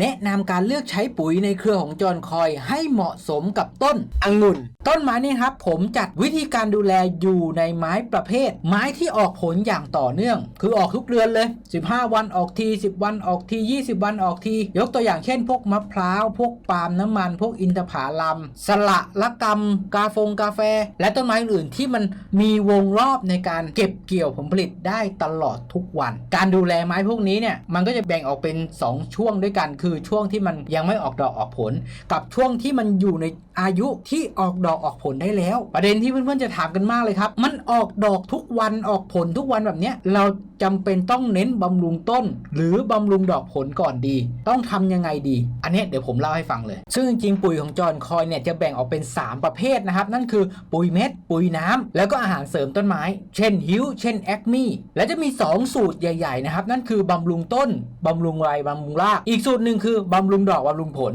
แนะนำการเลือกใช้ปุ๋ยในเครือของจอห์นคอยให้เหมาะสมกับต้นองุ่น ต้นไม้นี่ครับผมจัดวิธีการดูแลอยู่ในไม้ประเภท ไม้ที่ออกผลอย่างต่อเนื่อง คือออกทุกเดือนเลย 15 วันออกที 10 วันออกที 20 วันออกที ยกตัวอย่างเช่น พวกมะพร้าวพวกปาล์มน้ำมัน พวกอินทผลัมสละละกำกาฟงกาแฟ และต้นไม้อื่นๆที่มันมีวงรอบในการเก็บเกี่ยวผลผลิตได้ตลอดทุกวัน การดูแลไม้พวกนี้เนี่ยมันก็จะแบ่งออกเป็น 2 ช่วงด้วยกันคือช่วงที่มันยังไม่ออกดอกออกผล กับช่วงที่มันอยู่ในอายุที่ออกดอกออกผลได้แล้ว ประเด็นที่เพื่อนๆจะถามกันมากเลยครับ มันออกดอกทุกวันออกผลทุกวันแบบเนี้ยเราจำเป็นต้องเน้นบำรุงต้น หรือบำรุงดอกผลก่อนดี ต้องทำยังไงดี อันนี้เดี๋ยวผมเล่าให้ฟังเลย ซึ่งจริงๆปุ๋ยของจอห์นคอยเนี่ยจะแบ่งออกเป็น 3 ประเภทนะครับ นั่นคือปุ๋ยเม็ด ปุ๋ยน้ำแล้วก็อาหารเสริมต้นไม้ เช่นฮิวเช่นแอคมี่และจะมี 2 สูตรใหญ่ ๆ นะครับ นั่นคือบำรุงต้นบำรุงใบบำรุงราก อีกสูตรหนึ่งคือบำรุงดอกบำรุงผล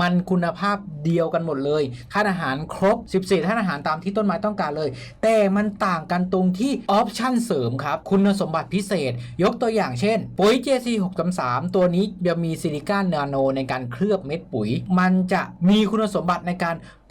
มันคุณภาพเดียวกันหมดเลยธาอาหารครบ 14ธาตุอาหารตามที่ต้นไม้ต้องการเลย แต่มันต่างกันตรงที่ออปชั่นเสริมครับ คุณสมบัติพิเศษ ยกตัวอย่างเช่น ปุ๋ย JC 633ตัวนี้จะมีซิลิก้านาโนในการเคลือบเม็ดปุ๋ย มันจะมีคุณสมบัติในการ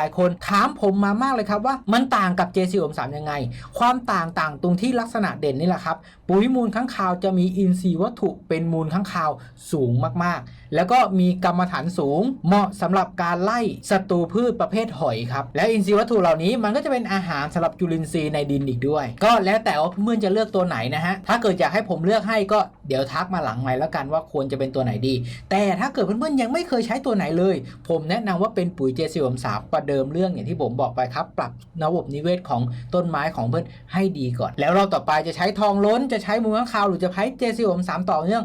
ลายคนถามผมมามากเลยครับว่ามันต่างกับ JC 63ยังไง ความต่างต่างตรงที่ลักษณะเด่นนี่แหละครับ ปุ๋ยมูลข้างคาวจะมีอินทรีย์วัตถุเป็นมูลข้างคาวสูงมากๆ แล้วก็มีกรรมฐานสูง เหมาะสำหรับการไล่ศัตรูพืชประเภทหอยครับ และอินทรีย์วัตถุเหล่านี้มันก็จะเป็นอาหารสำหรับจุลินทรีย์ในดินอีกด้วย ก็แล้วแต่ว่าเพื่อนจะเลือกตัวไหนนะฮะ ถ้าเกิดอยากให้ผมเลือกให้ก็เดี๋ยวทักมาหลังใหม่แล้วกันว่าควรจะเป็นตัวไหนดี แต่ถ้าเกิดเพื่อนๆยังไม่เคยใช้ตัวไหนเลย ผมแนะนำว่าเป็นปุ๋ยเจสิมสามประเดิมเรื่องอย่างที่ผมบอกไปครับ ปรับระบบนิเวศของต้นไม้ของเพื่อนให้ดีก่อน แล้วเราต่อไปจะใช้ทองล้นจะใช้มูลข้างคาวหรือจะใช้เจสิมสามต่อเนื่อง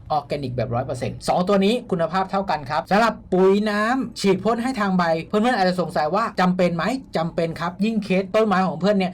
ออร์แกนิกแบบ100%สองตัวนี้คุณภาพเท่ากันครับสำหรับปุ๋ยน้ำฉีดพ่นให้ทางใบ เพื่อนๆอาจจะสงสัยว่าจำเป็นไหมจำเป็นครับ ยิ่งเคสต้นไม้ของเพื่อนเนี่ย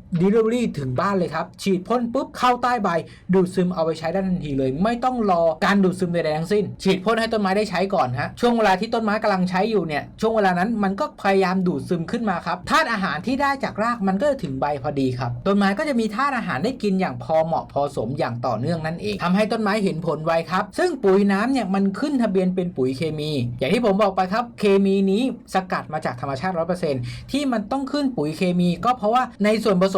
Delivery ถึงบ้านเลยครับ ฉีดพ่นปุ๊บเข้าใต้ใบ ดูดซึมเอาไปใช้ได้ทันทีเลย ไม่ต้องรอการดูดซึมใดๆทั้งสิ้น ฉีดพ่นให้ต้นไม้ได้ใช้ก่อนฮะช่วงเวลาที่ต้นไม้กำลังใช้อยู่เนี่ยช่วงเวลานั้นมันก็พยายามดูดซึมขึ้นมาครับธาตุอาหารที่ได้จากรากมันก็จะถึงใบพอดีครับต้นไม้ก็จะมีธาตุอาหารได้กินอย่างพอเหมาะพอสมอย่างต่อเนื่องนั่นเองทำให้ต้นไม้เห็นผลไวครับ ซึ่งปุ๋ยน้ำเนี่ยมันขึ้นทะเบียนเป็นปุ๋ยเคมี อย่างที่ผมบอกไปครับ เคมีนี้สกัดมาจากธรรมชาติ 100%ที่มันต้องขึ้นปุ๋ยเคมี ก็เพราะว่าในส่วนผส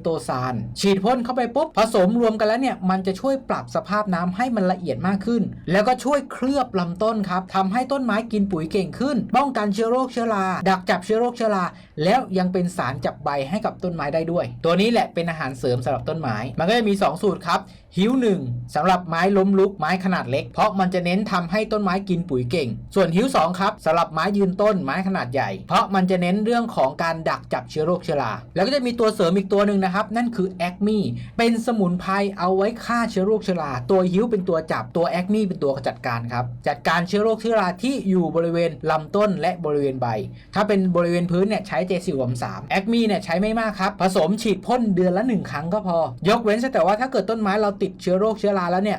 โตซานฉีดพ่นเข้าไปปุ๊บผสมรวมกันแล้วเนี่ยมันจะช่วยปรับสภาพน้ำให้มันละเอียดมากขึ้น แล้วก็ช่วยเคลือบลำต้นครับทำให้ต้นไม้กินปุ๋ยเก่งขึ้น ป้องกันเชื้อโรคเชื้อราดักจับเชื้อโรคเชื้อราแล้วยังเป็นสารจับใบให้กับต้นไม้ได้ด้วย ตัวนี้แหละเป็นอาหารเสริมสำหรับต้นไม้มันก็จะมี 2 สูตรครับ หิวหนึ่งสำหรับไม้ล้มลุกไม้ขนาดเล็ก เพราะมันจะเน้นทำให้ต้นไม้กินปุ๋ยเก่ง ส่วนหิวสองครับสำหรับไม้ยืนต้นไม้ขนาดใหญ่ เพราะมันจะเน้นเรื่องของการดักจับเชื้อโรคเชื้อราแล้วก็จะมีตัวเสริมอีกตัวหนึ่งนะครับ นั่นคือแอคมี่เป็นสมุนไพรเอาไว้ฆ่าเชื้อโรคเชื้อราตัวหิวเป็นตัวจับตัวแอคมี่เป็นตัวจัดการครับจัดการเชื้อโรคเชื้อราที่อยู่บริเวณลำต้นและบริเวณใบ ถ้าเป็นบริเวณพื้นเนี่ยใช้เจสิวมสามแอคมี่เนี่ยใช้ไม่มากครับผสมฉีดพ่นเดือนละหนึ่งครั้งก็พอ ยกเว้นแต่ว่าถ้าเกิดต้นไม้เราติดเชื้อโรคเชื้อราแล้วเนี่ย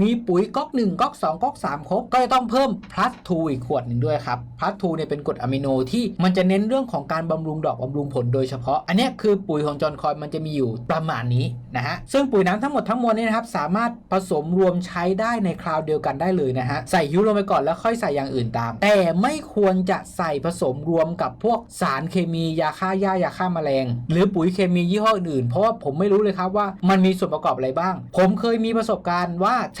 มีปุ๋ยก๊อก1ก๊อก2ก๊อก3ครบก็จะต้องเพิ่ม plus 2อีกขวดหนึ่งด้วยครับ plus 2เนี่ยเป็นกรดอะมิโนที่มันจะเน้นเรื่องของการบำรุงดอกบำรุงผลโดยเฉพาะ อันเนี้ยคือปุ๋ยของจอห์นคอยมันจะมีอยู่ประมาณนี้นะฮะซึ่งปุ๋ยน้ำทั้งหมดทั้งมวลเนี่ยนะครับสามารถผสมรวมใช้ได้ในคราวเดียวกันได้เลยนะฮะใส่ฮิวลงไปก่อนแล้วค่อยใส่อย่างอื่นตาม แต่ไม่ควรจะใส่ผสมรวมกับพวกสารเคมียาฆ่าหญ้ายาฆ่าแมลง หรือปุ๋ยเคมียี่ห้ออื่นๆเพราะว่าผมไม่รู้เลยครับว่ามันมีส่วนประกอบอะไรบ้าง ผมเคยมีประสบการณ์ว่าใ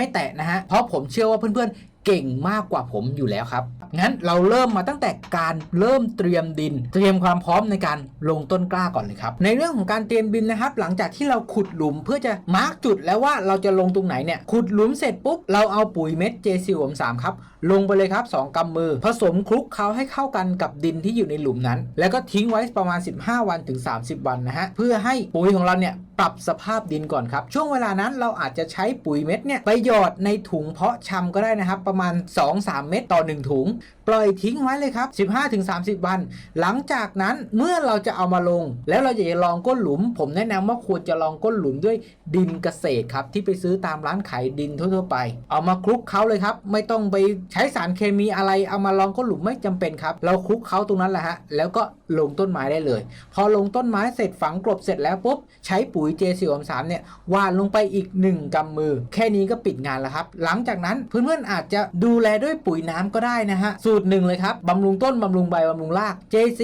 ่ไม่แตะนะฮะ เพราะผมเชื่อว่าเพื่อนๆ เก่งมากกว่าผมอยู่แล้วครับ งั้นเราเริ่มมาตั้งแต่การเริ่มเตรียมดิน เตรียมความพร้อมในการลงต้นกล้าก่อนเลยครับ ในเรื่องของการเตรียมดินนะครับ หลังจากที่เราขุดหลุมเพื่อจะมาร์กจุดแล้วว่าเราจะลงตรงไหนเนี่ย ขุดหลุมเสร็จปุ๊บ เราเอาปุ๋ยเม็ด j 4 3 3ครับ ลงไปเลยครับ 2กำมือ ผสมคลุกเคล้าให้เข้ากันกับดินที่อยู่ในหลุมนั้น แล้วก็ทิ้งไว้ประมาณ 15 วันถึง 30 วันนะฮะ เพื่อให้ปุ๋ยของเราเนี่ย ปรับสภาพดินก่อนครับ ช่วงเวลานั้นเราอาจจะใช้ปุ๋ยเม็ดเนี่ยไปหยอดในถุงเพาะชำก็ได้นะครับ ประมาณ 2-3 เม็ดต่อ 1 ถุง ปล่อยทิ้งไว้เลยครับ 15-30 วัน หลังจากนั้นเมื่อเราจะเอามาลง แล้วเราอยากจะลองก้นหลุม ผมแนะนำว่าควรจะลองก้นหลุมด้วยดินเกษตรครับที่ไปซื้อตามร้านขายดินทั่วๆไป เอามาคลุกเคล้าเลยครับ ไม่ต้องไปใช้สารเคมีอะไรเอามาลองก้นหลุมไม่จำเป็นครับ เราคลุกเคล้าตรงนั้นแหละฮะแล้วก็ลงต้นไม้ได้เลย พอลงต้นไม้เสร็จฝังกลบเสร็จแล้วปุ๊บใช้ปุ๋ย J4 3เนี่ยหวานลงไปอีก 1กำมือ แค่นี้ก็ปิดงานแล้วครับ หลังจากนั้นเพื่อนๆอาจจะดูแลด้วยปุ๋ยน้ำก็ได้นะฮะ สูตรหนึ่งเลยครับบำรุงต้นบำรุงใบบำรุงราก JC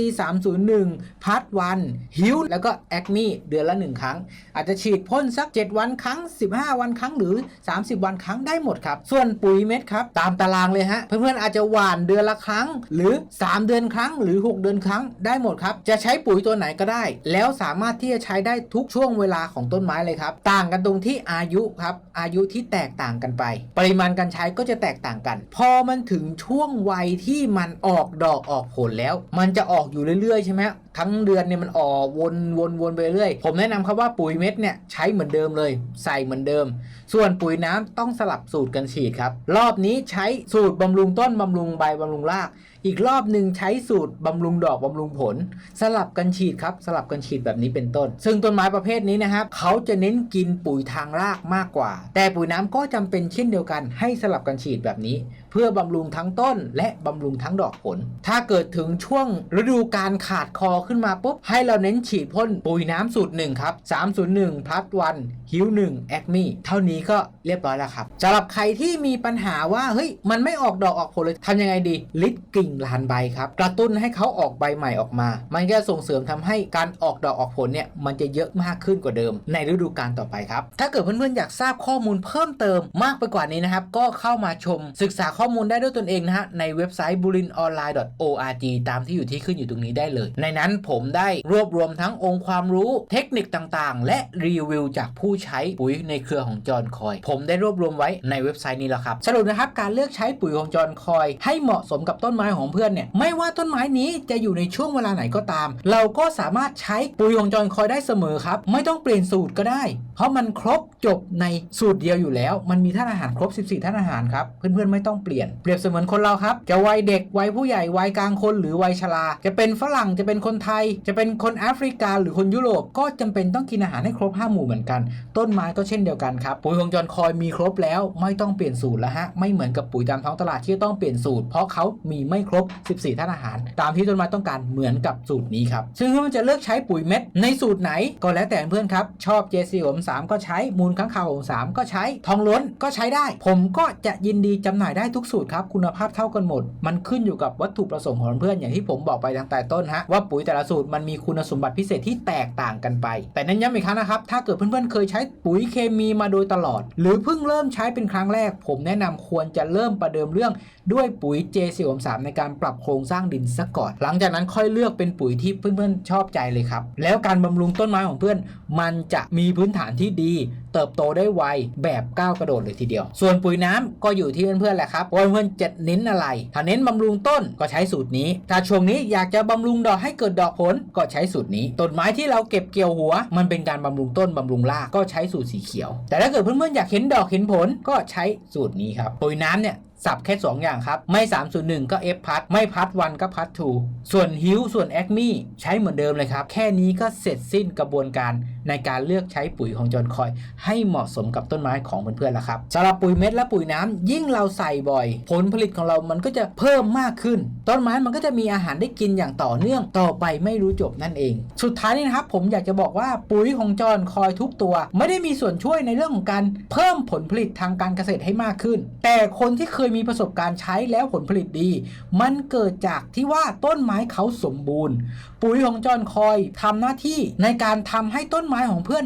301พัดวันฮิวแล้วก็แอคมีเดือนละ 1 ครั้ง อาจจะฉีดพ่นสัก 7 วันครั้ง 15 วันครั้งหรือ 30 วันครั้งได้หมดครับ ส่วนปุ๋ยเม็ดครับตามตารางเลยฮะเพื่อนๆอาจจะหว่านเดือนละครั้ง หรือ 3 เดือนครั้งหรือ 6 เดือนครั้งได้หมดครับจะใช้ปุ๋ยตัวไหนก็ได้ แล้วสามารถที่จะใช้ได้ทุกช่วงเวลาของต้นไม้เลยครับ ต่างกันตรงที่อายุครับ อายุที่แตกต่างกันไป ปริมาณการใช้ก็จะแตกต่างกัน พอมันถึงช่วงวัยที่มันออกดอกออกผลแล้ว มันจะออกอยู่เรื่อยๆใช่ไหม ทั้งเดือนเนี่ยมันออกวนวนวนไปเรื่อย ผมแนะนำครับว่าปุ๋ยเม็ดเนี่ยใช้เหมือนเดิมเลย ใส่เหมือนเดิม ส่วนปุ๋ยน้ำต้องสลับสูตรกันฉีดครับ รอบนี้ใช้สูตรบำรุงต้นบำรุงใบบำรุงราก อีกรอบหนึ่งใช้สูตรบำรุงดอกบำรุงผล สลับกันฉีดครับ สลับกันฉีดแบบนี้เป็นต้น ซึ่งต้นไม้ประเภทนี้นะครับเขาจะเน้นกินปุ๋ยทางรากมากกว่า แต่ปุ๋ยน้ำก็จำเป็นเช่นเดียวกันให้สลับกันฉีดแบบนี้ พื่อบำรุงทั้งต้น และบำรุงทั้งดอกผล ถ้าเกิดถึงช่วงฤดูการขาดคอขึ้นมาปุ๊บ ให้เราเน้นฉีดพ่นปุ๋ยน้ำสูตรหนึ่งครับ 301พัดวันฮิวหนึ่งแอคมี่เท่านี้ก็เรียบร้อยแล้วครับสำหรับใครที่มีปัญหาว่าเฮ้ยมันไม่ออกดอกออกผลเลยทำยังไงดี ลิดกิ่งลานใบครับกระตุ้นให้เขาออกใบใหม่ออกมา มันก็ส่งเสริมทำให้การออกดอกออกผลเนี่ยมันจะเยอะมากขึ้นกว่าเดิม ในฤดูกาลต่อไปครับถ้าเกิดเพื่อนๆอยากทราบข้อมูลเพิ่มเติมมากไปกว่านี้นะครับก็เข้ามาชมศึกษาข้ออมูลได้ด้วยตนเองนะฮะ ในเว็บไซต์ burinonline.org ตามที่อยู่ที่ขึ้นอยู่ตรงนี้ได้เลย ในนั้นผมได้รวบรวมทั้งองค์ความรู้เทคนิคต่างๆ และรีวิวจากผู้ใช้ปุ๋ยในเครือของจอห์นคอย ผมได้รวบรวมไว้ในเว็บไซต์นี้แล้วครับ สรุปนะครับการเลือกใช้ปุ๋ยของจอห์นคอย ให้เหมาะสมกับต้นไม้ของเพื่อนเนี่ยไม่ว่าต้นไม้นี้จะอยู่ในช่วงเวลาไหนก็ตาม เราก็สามารถใช้ปุ๋ยของจอห์นคอยได้เสมอครับไม่ต้องเปลี่ยนสูตรก็ได้ เพราะมันครบจบในสูตรเดียวอยู่แล้ว มันมีท่านอาหารครบ 14ท่านอาหารครับเพื่อนๆไม่ต้องเปลี่ยนเปรียบเสมือนคนเราครับ จะวัยเด็กวัยผู้ใหญ่วัยกลางคนหรือวัยชรา จะเป็นฝรั่งจะเป็นคนไทย จะเป็นคนแอฟริกา หรือคนยุโรปก็จำเป็นต้องกินอาหารให้ครบ5หมู่เหมือนกัน ต้นไม้ก็เช่นเดียวกันครับปุ๋ยของจอนคอยมีครบแล้วไม่ต้องเปลี่ยนสูตรแล้วฮะไม่เหมือนกับปุ๋ยตามท้องตลาดที่ต้องเปลี่ยนสูตร เพราะเขามีไม่ครบ 14ท่านอาหาร ตามที่ต้นไม้ต้องการเหมือนกับสูตรนี้ครับซึ่งมันจะเลือกใช้ปุ๋ยเม็ดในสูตรไหนก็แล้วแต่เพื่อนครับชอบ JC ผม3ก็ใช้มูลค้างคาวผม3ก็ใช้ทองล้นก็ใช้ได้ ผมก็จะยินดีจำหน่ายได้ทุกทุกสูตรครับคุณภาพเท่ากันหมด มันขึ้นอยู่กับวัตถุประสงค์ของเพื่อนอย่างที่ผมบอกไปตั้งแต่ต้นฮะว่าปุ๋ยแต่ละสูตรมันมีคุณสมบัติพิเศษที่แตกต่างกันไป แต่เน้นย้ำอีกครั้งนะครับถ้าเกิดเพื่อนๆเคยใช้ปุ๋ยเคมีมาโดยตลอด หรือเพิ่งเริ่มใช้เป็นครั้งแรก ผมแนะนำควรจะเริ่มประเดิมเรื่องด้วยปุ๋ย J4 3ในการปรับโครงสร้างดินซะก่อน หลังจากนั้นค่อยเลือกเป็นปุ๋ยที่เพื่อนๆชอบใจเลยครับแล้วการบำรุงต้นไม้ของเพื่อน มันจะมีพื้นฐานที่ดี เติบโตได้ไวแบบก้าวกระโดดเลยทีเดียว ส่วนปุ๋ยน้ำก็อยู่ที่เพื่อนๆแหละครับว่าเพื่อนๆจะเน้นอะไร ถ้าเน้นบำรุงต้นก็ใช้สูตรนี้ ถ้าช่วงนี้อยากจะบำรุงดอกให้เกิดดอกผลก็ใช้สูตรนี้ต้นไม้ที่เราเก็บเกี่ยวหัว มันเป็นการบำรุงต้นบำรุงรากก็ใช้สูตรสีเขียว แต่ถ้าเกิดเพื่อนๆอยากเห็นดอกเห็นผลก็ใช้สูตรนี้ครับปุ๋ยน้ำเนี่ย สับแค่ 2 อย่างครับ ไม่ 301 ก็ F พัดไม่พัดวันก็พัดทูส่วนฮิวส่วนแอคมี่ใช้เหมือนเดิมเลยครับ แค่นี้ก็เสร็จสิ้นกระบวนการในการเลือกใช้ปุ๋ยของจอนคอย ให้เหมาะสมกับต้นไม้ของเพื่อนๆแล้วครับสำหรับปุ๋ยเม็ดและปุ๋ยน้ำยิ่งเราใส่บ่อย ผลผลิตของเรามันก็จะเพิ่มมากขึ้น ต้นไม้มันก็จะมีอาหารได้กินอย่างต่อเนื่องต่อไปไม่รู้จบนั่นเอง สุดท้ายนี้นะครับผมอยากจะบอกว่าปุ๋ยของจอนคอยทุกตัว ไม่ได้มีส่วนช่วยในเรื่องของการเพิ่มผลผลิตทางการเกษตรให้มากขึ้น แต่คนที่เคยยมีประสบการณ์ใช้แล้วผลผลิตดี มันเกิดจากที่ว่าต้นไม้เขาสมบูรณ์ ปุ๋ยของจอนคอยทำหน้าที่ในการทำให้ต้นไม้ของเพื่อน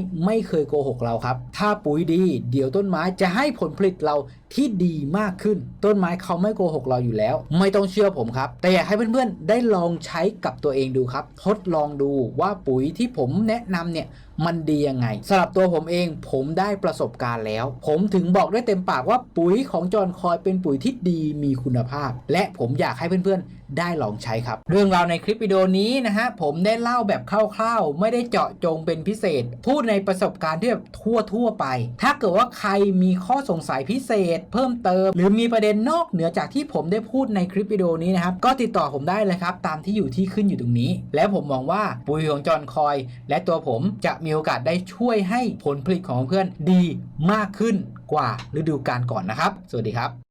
ไม่เคยโกหกเราครับ ถ้าปุ๋ยดี เดี๋ยวต้นไม้จะให้ผลผลิตเรา ที่ดีมากขึ้น ต้นไม้เขาไม่โกหกเราอยู่แล้ว ไม่ต้องเชื่อผมครับ แต่อยากให้เพื่อนๆ ได้ลองใช้กับตัวเองดูครับ ทดลองดูว่าปุ๋ยที่ผมแนะนำเนี่ยมันดียังไงสำหรับตัวผมเองผมได้ประสบการณ์แล้ว ผมถึงบอกได้เต็มปากว่าปุ๋ยของจอนคอยเป็นปุ๋ยที่ดีมีคุณภาพ และผมอยากให้เพื่อนๆ ได้ลองใช้ครับ เรื่องราวในคลิปวิดีโอนี้นะฮะผมได้เล่าแบบคร่าวๆ ไม่ได้เจาะจงเป็นพิเศษ พูดในประสบการณ์ที่แบบทั่วๆไป ถ้าเกิดว่าใครมีข้อสงสัยพิเศษเพิ่มเติม หรือมีประเด็นนอกเหนือจากที่ผมได้พูดในคลิปวิดีโอนี้นะครับ ก็ติดต่อผมได้เลยครับ ตามที่อยู่ที่ขึ้นอยู่ตรงนี้ และผมมองว่าปุ๋ยของจอนคอย และตัวผมจะมีโอกาสได้ช่วยให้ผลผลิตของเพื่อนดีมากขึ้นกว่าฤดูกาลก่อนนะครับ สวัสดีครับ